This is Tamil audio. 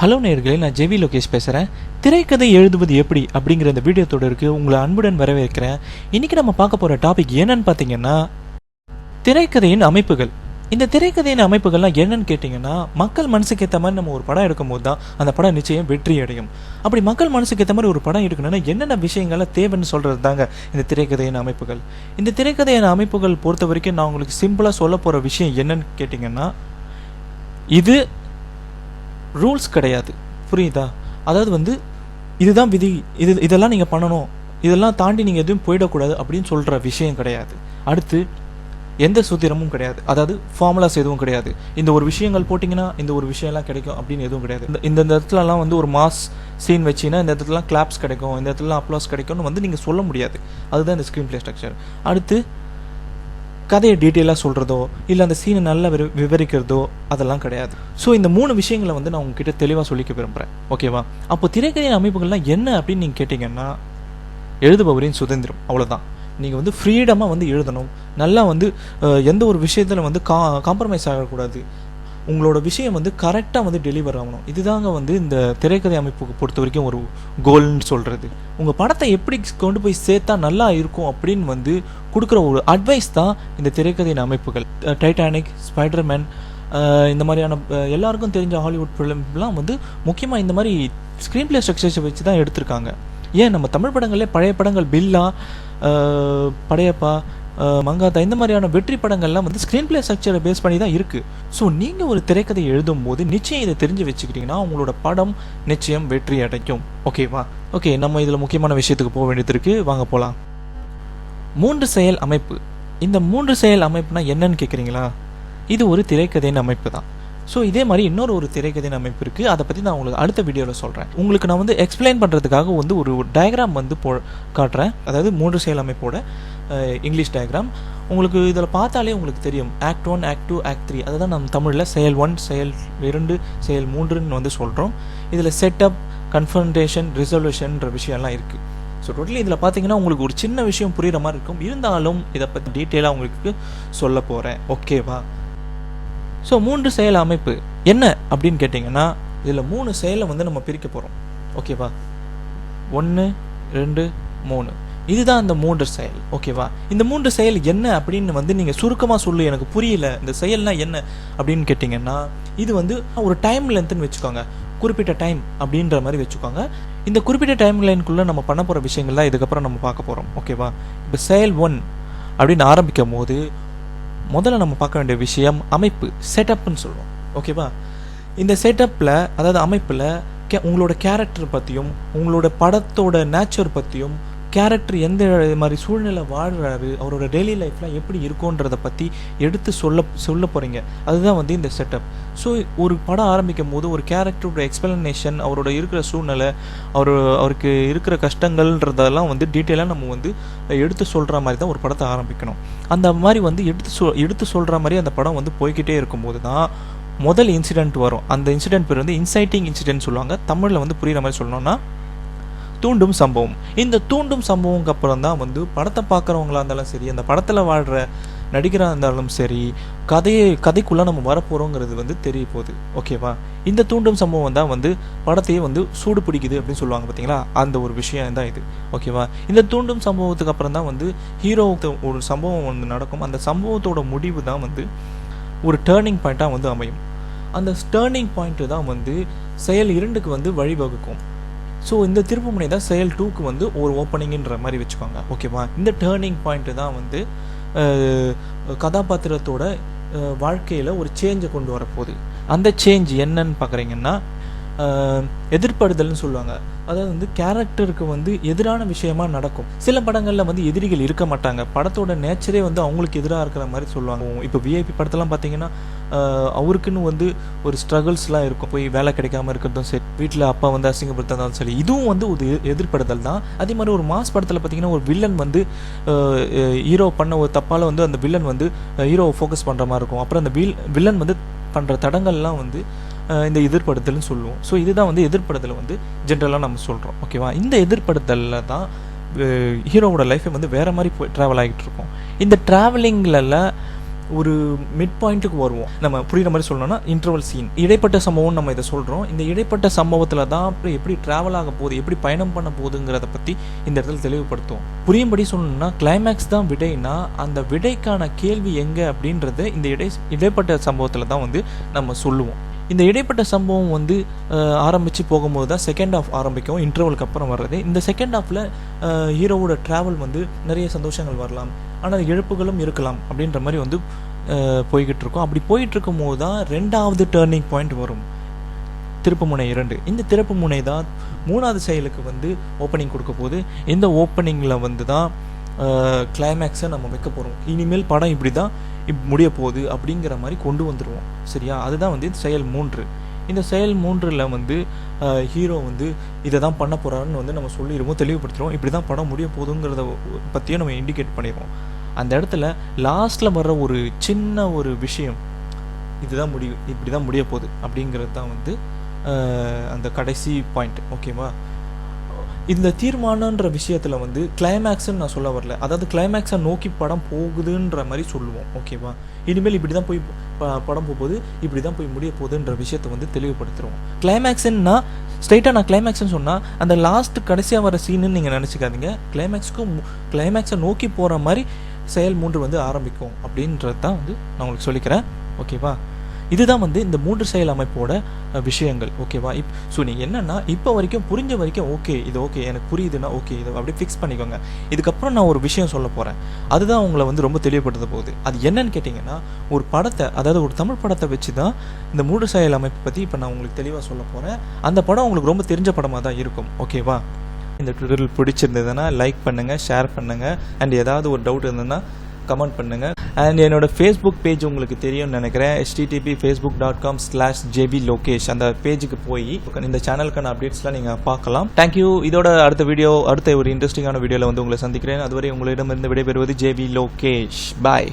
ஹலோ நேர்களே நான் ஜெவி லோகேஷ் பேசுகிறேன் திரைக்கதை எழுதுவது எப்படி அப்படிங்கிற இந்த வீடியோ தொடருக்கு உங்களை அன்புடன் வரவேற்கிறேன். இன்றைக்கி நம்ம பார்க்க போகிற டாபிக் என்னன்னு பார்த்தீங்கன்னா திரைக்கதையின் அமைப்புகள். இந்த திரைக்கதையின் அமைப்புகள்லாம் என்னன்னு கேட்டிங்கன்னா மக்கள் மனசுக்கு ஏற்ற மாதிரி நம்ம ஒரு படம் எடுக்கும்போது தான் அந்த படம் நிச்சயம் வெற்றி அடையும். அப்படி மக்கள் மனசுக்கு ஏற்ற மாதிரி ஒரு படம் எடுக்கணும்னா என்னென்ன விஷயங்கள்லாம் தேவைன்னு சொல்கிறது தாங்க இந்த திரைக்கதையின் அமைப்புகள். இந்த திரைக்கதையின் அமைப்புகள் பொறுத்த வரைக்கும் நான் உங்களுக்கு சிம்பிளாக சொல்ல போகிற விஷயம் என்னன்னு கேட்டிங்கன்னா இது ரூல்ஸ் கிடையாது. புரியுதா? அதாவது வந்து இதுதான் விதி இது இதெல்லாம் நீங்கள் பண்ணணும். இதெல்லாம் தாண்டி நீங்கள் எதுவும் போயிடக்கூடாது அப்படின்னு சொல்கிற விஷயம் கிடையாது. அடுத்து எந்த சூத்திரமும் கிடையாது. அதாவது ஃபார்முலாஸ் எதுவும் கிடையாது. இந்த ஒரு விஷயங்கள் போட்டிங்கன்னா இந்த ஒரு விஷயம்லாம் கிடைக்கும் அப்படின்னு எதுவும் கிடையாது. இந்த இந்த இடத்துலலாம் வந்து ஒரு மாஸ் சீன் வச்சிங்கன்னா இந்த இடத்துலலாம் கிளாப்ஸ் கிடைக்கும். இந்த இடத்துலலாம் அப்ளாஸ் கிடைக்கும்னு வந்து நீங்கள் சொல்ல முடியாது. அதுதான் இந்த ஸ்க்ரீன் ப்ளே ஸ்ட்ரக்சர் அடுத்து கதையை டீட்டெயிலாக சொல்கிறதோ இல்லை அந்த சீனை நல்லா விரு விவரிக்கிறதோ அதெல்லாம் கிடையாது. ஸோ இந்த மூணு விஷயங்களை வந்து நான் உங்ககிட்ட தெளிவாக சொல்லிக்க விரும்புகிறேன் ஓகேவா அப்போ திரைக்கதையின் அமைப்புகள்லாம் என்ன அப்படின்னு நீங்கள் கேட்டிங்கன்னா எழுதுபவரின் சுதந்திரம் அவ்வளோதான் நீங்கள் வந்து ஃப்ரீடமாக வந்து எழுதணும். நல்லா வந்து எந்த ஒரு விஷயத்தில் வந்து கா காம்ப்ரமைஸ் ஆகக்கூடாது. உங்களோட விஷயம் வந்து கரெக்டாக வந்து டெலிவர் ஆகணும். இதுதாங்க வந்து இந்த திரைக்கதை அமைப்புக்கு பொறுத்த வரைக்கும் ஒரு கோல்னு சொல்கிறது உங்கள் படத்தை எப்படி கொண்டு போய் சேர்த்தா நல்லா இருக்கும் அப்படின்னு வந்து கொடுக்குற ஒரு அட்வைஸ் தான் இந்த திரைக்கதையின் அமைப்புகள். டைட்டானிக் ஸ்பைடர்மேன் இந்த மாதிரியான எல்லாருக்கும் தெரிஞ்ச ஹாலிவுட் ஃபிலிம்லாம் வந்து முக்கியமாக இந்த மாதிரி ஸ்க்ரீன் பிளே ஸ்ட்ரக்சர்ஸை வச்சு தான் எடுத்திருக்காங்க. ஏன் நம்ம தமிழ் படங்களே பழைய படங்கள் பில்லா படையப்பா மங்காத்தா இந்த மாதிரியான வெற்றி படங்கள்லாம் வந்து ஸ்க்ரீன் பிளே ஸ்ட்ரக்சரை பேஸ் பண்ணி தான் இருக்குது ஸோ நீங்கள் ஒரு திரைக்கதை எழுதும் போது நிச்சயம் இதை தெரிஞ்சு வச்சுக்கிட்டிங்கன்னா உங்களோட படம் நிச்சயம் வெற்றி அடைக்கும். ஓகேவா ஓகே நம்ம இதில் முக்கியமான விஷயத்துக்கு போக வேண்டியது இருக்குது வாங்க போகலாம் மூன்று செயல் அமைப்பு. இந்த மூன்று செயல் அமைப்புனா என்னன்னு கேட்குறீங்களா இது ஒரு திரைக்கதையின் அமைப்பு தான். ஸோ இதே மாதிரி இன்னொரு ஒரு திரைக்கதையின் அமைப்பு இருக்குது அதை பற்றி நான் உங்களுக்கு அடுத்த வீடியோவில் சொல்கிறேன் உங்களுக்கு நான் வந்து எக்ஸ்பிளைன் பண்ணுறதுக்காக வந்து ஒரு டயக்ராம் வந்து போ காட்டுறேன். அதாவது மூன்று செயல் அமைப்போட இங்கிலீஷ் டயக்ராம் உங்களுக்கு இதில் பார்த்தாலே உங்களுக்கு தெரியும். Act one act two act three அதை தான் நம்ம தமிழில் செயல் ஒன் செயல் இரண்டு செயல் மூன்றுன்னு வந்து சொல்கிறோம் இதில் செட்டப் கன்ஃபன்டேஷன் ரிசல்யூஷன்ற விஷயம்லாம் இருக்குது ஸோ டோட்டலி இதில் பார்த்தீங்கன்னா உங்களுக்கு ஒரு சின்ன விஷயம் புரிகிற மாதிரி இருக்கும். இருந்தாலும் இதை பற்றி டீட்டெயிலாக உங்களுக்கு சொல்ல போகிறேன் ஓகேவா ஸோ மூன்று செயல் அமைப்பு. என்ன அப்படின்னு கேட்டிங்கன்னா இதில் மூணு செயலை வந்து நம்ம பிரிக்க போகிறோம் ஓகேவா ஒன்று ரெண்டு மூணு. இதுதான் இந்த மூன்று செயல். ஓகேவா இந்த மூன்று செயல் என்ன அப்படின்னு வந்து நீங்கள் சுருக்கமாக சொல்லு. எனக்கு புரியல. இந்த செயல்னால் என்ன அப்படின்னு கேட்டிங்கன்னா இது வந்து ஒரு டைம் லென்த்துன்னு வச்சுக்கோங்க. குறிப்பிட்ட டைம் அப்படின்ற மாதிரி வச்சுக்கோங்க. இந்த குறிப்பிட்ட டைம் லைனுக்குள்ளே நம்ம பண்ண போகிற விஷயங்கள்லாம் இதுக்கப்புறம் நம்ம பார்க்க போகிறோம் ஓகேவா இப்போ செயல் ஒன் அப்படின்னு ஆரம்பிக்கும் போது முதல்ல நம்ம பார்க்க வேண்டிய விஷயம் அமைப்பு செட்டப்னு சொல்லுவோம். ஓகேவா இந்த செட்டப்பில் அதாவது அமைப்பில் கே உங்களோட கேரக்டர் பற்றியும் உங்களோட படத்தோட நேச்சர் பற்றியும் கேரக்டர் எந்த மாதிரி சூழ்நிலை வாழ்கிறாரு அவரோட டெய்லி லைஃப்லாம் எப்படி இருக்குன்றதை பற்றி எடுத்து சொல்ல சொல்ல போகிறீங்க அதுதான் வந்து இந்த செட்டப் ஸோ ஒரு படம் ஆரம்பிக்கும் போது ஒரு கேரக்டரோட எக்ஸ்பிளனேஷன் அவரோட இருக்கிற சூழ்நிலை அவர் அவருக்கு இருக்கிற கஷ்டங்கள்ன்றதெல்லாம் வந்து டீட்டெயிலாக நம்ம வந்து எடுத்து சொல்கிற மாதிரி தான் ஒரு படத்தை ஆரம்பிக்கணும். அந்த மாதிரி வந்து எடுத்து சொ எடுத்து சொல்கிற மாதிரி அந்த படம் வந்து போய்கிட்டே இருக்கும்போது தான் முதல் இன்சிடென்ட் வரும். அந்த இன்சிடென்ட் பேர் வந்து இன்சைட்டிங் இன்சிடென்ட் சொல்லுவாங்க. தமிழில் வந்து புரிகிற மாதிரி சொல்லணும்னா தூண்டும் சம்பவம். இந்த தூண்டும் சம்பவம்க்கு அப்புறம் தான் வந்து படத்தை பார்க்குறவங்களா இருந்தாலும் சரி அந்த படத்தில் வாழ்கிற நடிகராக இருந்தாலும் சரி கதையை கதைக்குள்ளே நம்ம வரப்போகிறோங்கிறது வந்து தெரிய போகுது. ஓகேவா இந்த தூண்டும் சம்பவம் தான் வந்து படத்தையே வந்து சூடு பிடிக்குது அப்படின்னு சொல்லுவாங்க பார்த்தீங்களா அந்த ஒரு விஷயம் தான் இது. ஓகேவா இந்த தூண்டும் சம்பவத்துக்கு அப்புறம் தான் வந்து ஹீரோவுக்கு ஒரு சம்பவம் வந்து நடக்கும். அந்த சம்பவத்தோட முடிவு தான் வந்து ஒரு டேர்னிங் பாயிண்ட்டாக வந்து அமையும். அந்த டேர்னிங் பாயிண்ட்டு தான் வந்து செயல் இரண்டுக்கு வந்து வழிவகுக்கும். ஸோ இந்த திருப்புமுனை தான் செயல் டூக்கு வந்து ஒரு ஓப்பனிங்ன்ற மாதிரி வச்சுக்கோங்க. ஓகேவா இந்த டேர்னிங் பாயிண்ட்டு தான் வந்து கதாபாத்திரத்தோட வாழ்க்கையில் ஒரு சேஞ்சை கொண்டு வரப்போகுது. அந்த சேஞ்ச் என்னன்னு பார்க்குறீங்கன்னா எதிர்ப்படுதல்னு சொல்லுவாங்க. அதாவது வந்து கேரக்டருக்கு வந்து எதிரான விஷயமா நடக்கும். சில படங்களில் வந்து எதிரிகள் இருக்க மாட்டாங்க. படத்தோட நேச்சரே வந்து அவங்களுக்கு எதிராக இருக்கிற மாதிரி சொல்லுவாங்க. இப்போ விஐபி படத்தெல்லாம் பார்த்தீங்கன்னா அவருக்குன்னு வந்து ஒரு ஸ்ட்ரகிள்ஸ்லாம் இருக்கும். போய் வேலை கிடைக்காம இருக்கிறதும் சரி வீட்டில் அப்பா வந்து அசிங்கப்படுத்தாலும் சரி இதுவும் வந்து ஒரு எதிர்படுதல் எதிர்ப்படுதல் தான். அதே மாதிரி ஒரு மாஸ் படத்தில் பார்த்தீங்கன்னா ஒரு வில்லன் வந்து ஹீரோ பண்ண ஒரு தப்பால் வந்து அந்த வில்லன் வந்து ஹீரோவை ஃபோக்கஸ் பண்ணுற மாதிரி இருக்கும். அப்புறம் அந்த வில் வில்லன் வந்து பண்ணுற தடங்கள்லாம் வந்து இந்த எதிர்ப்படுதல்னு சொல்லுவோம். ஸோ இதுதான் வந்து எதிர்ப்படுதல் வந்து ஜென்ரலாக நம்ம சொல்கிறோம் ஓகேவா இந்த எதிர்ப்படுதலில் தான் ஹீரோவோட லைஃபை வந்து வேறு மாதிரி போய் ட்ராவல் ஆகிட்டு இருக்கும். இந்த ட்ராவலிங்கில் ஒரு மிட் பாயிண்ட்டுக்கு வருவோம். நம்ம புரியுற மாதிரி சொல்லணும்னா இன்டர்வல் சீன் இடைப்பட்ட சம்பவம் நம்ம இதை சொல்கிறோம் இந்த இடைப்பட்ட சம்பவத்தில் தான் அப்புறம் எப்படி ட்ராவல் ஆக போகுது எப்படி பயணம் பண்ண போகுதுங்கிறத பற்றி இந்த இடத்துல தெளிவுபடுத்துவோம். புரியும்படி சொல்லணும்னா கிளைமேக்ஸ் தான் விடைனா அந்த விடைக்கான கேள்வி எங்கே அப்படின்றத இந்த இடை இடைப்பட்ட சம்பவத்தில் தான் வந்து நம்ம சொல்லுவோம். இந்த இடைப்பட்ட சம்பவம் வந்து ஆரம்பித்து போகும்போது தான் செகண்ட் ஆஃப் ஆரம்பிக்கும் இன்டர்வலுக்கு அப்புறம் வர்றது. இந்த செகண்ட் ஆஃபில் ஹீரோவோட ட்ராவல் வந்து நிறைய சந்தோஷங்கள் வரலாம். ஆனால் இழப்புகளும் இருக்கலாம் அப்படின்ற மாதிரி வந்து போய்கிட்டு இருக்கும் அப்படி போயிட்டு இருக்கும்போது தான் ரெண்டாவது டேர்னிங் பாயிண்ட் வரும். திருப்புமுனை இரண்டு. இந்த திருப்புமுனை தான் மூணாவது செயலுக்கு வந்து ஓப்பனிங் கொடுக்க போது இந்த ஓப்பனிங்கில் வந்து தான் கிளைமேக்ஸை நம்ம வைக்க போகிறோம் இனிமேல் படம் இப்படி தான் இப் முடிய போகுது அப்படிங்கிற மாதிரி கொண்டு வந்துடுவோம் சரியா? அதுதான் வந்து செயல் மூன்று. இந்த செயல் மூன்றில் வந்து ஹீரோ வந்து இதை தான் பண்ண போகிறாருன்னு வந்து நம்ம சொல்லிடுவோம் தெளிவுபடுத்துகிறோம் இப்படி தான் படம் முடிய போகுதுங்கிறத பற்றியும் நம்ம இண்டிகேட் பண்ணிடுவோம். அந்த இடத்துல லாஸ்ட்டில் வர்ற ஒரு சின்ன ஒரு விஷயம் இதுதான் முடியும் இப்படி தான் முடிய போகுது அப்படிங்கிறது தான் வந்து அந்த கடைசி பாயிண்ட் ஓகேவா இந்த தீர்மானன்ற விஷயத்தில் வந்து கிளைமேக்ஸ்ன்னு நான் சொல்ல வரல. அதாவது கிளைமேக்ஸை நோக்கி படம் போகுதுன்ற மாதிரி சொல்லுவோம். ஓகேவா இனிமேல் இப்படி தான் போய் ப- படம் போகுது இப்படி தான் போய் முடிய போகுதுன்ற விஷயத்தை வந்து தெளிவுபடுத்துகிறோம் கிளைமேக்ஸ்ன்னா ஸ்ட்ரைட்டாக நான் கிளைமேக்ஸ்னு சொன்னால் அந்த லாஸ்ட் கடைசியாக வர சீனுன்னு நீங்கள் நினச்சிக்காதீங்க. கிளைமேக்ஸ்க்கும் கிளைமேக்ஸை நோக்கி போகிற மாதிரி செயல் மூன்று வந்து ஆரம்பிக்கும். அப்படின்றது தான் வந்து நான் உங்களுக்கு சொல்லிக்கிறேன். ஓகேவா இதுதான் வந்து இந்த மூன்று செயல் அமைப்போட விஷயங்கள். ஓகேவா இப் ஸோ நீங்கள் என்னென்னா இப்போ வரைக்கும் புரிஞ்ச வரைக்கும் ஓகே இது ஓகே எனக்கு புரியுதுன்னா ஓகே இதை அப்படியே ஃபிக்ஸ் பண்ணிக்கோங்க. இதுக்கப்புறம் நான் ஒரு விஷயம் சொல்ல போகிறேன் அதுதான் உங்களை வந்து ரொம்ப தெளிவுபடுத்த போகுது. அது என்னன்னு கேட்டிங்கன்னா ஒரு படத்தை அதாவது ஒரு தமிழ் படத்தை வச்சு தான் இந்த மூன்று செயல் அமைப்பை பற்றி இப்போ நான் உங்களுக்கு தெளிவாக சொல்ல போகிறேன் அந்த படம் உங்களுக்கு ரொம்ப தெரிஞ்ச படமாக தான் இருக்கும். ஓகேவா இந்த ட்விட்டரில் பிடிச்சிருந்ததுன்னா லைக் பண்ணுங்கள் ஷேர் பண்ணுங்கள் அண்ட் ஏதாவது ஒரு டவுட் இருந்ததுன்னா கமெண்ட் பண்ணுங்கள் அண்ட் என்னோட ஃபேஸ்புக் பேஜ் உங்களுக்கு தெரியும்னு நினைக்கிறேன். HTTP Facebook dot com slash JP Lokesh அந்த பேஜுக்கு போய் இந்த சேனலுக்கான அப்டேட்ஸ்லாம் நீங்கள் பார்க்கலாம். தேங்க்யூ இதோட அடுத்த வீடியோ அடுத்த ஒரு இன்ட்ரெஸ்டிங்கான வீடியோவில் வந்து உங்களை சந்திக்கிறேன். அதுவரை உங்களிடமிருந்து விடைபெறுவது ஜேபி லோகேஷ் பாய்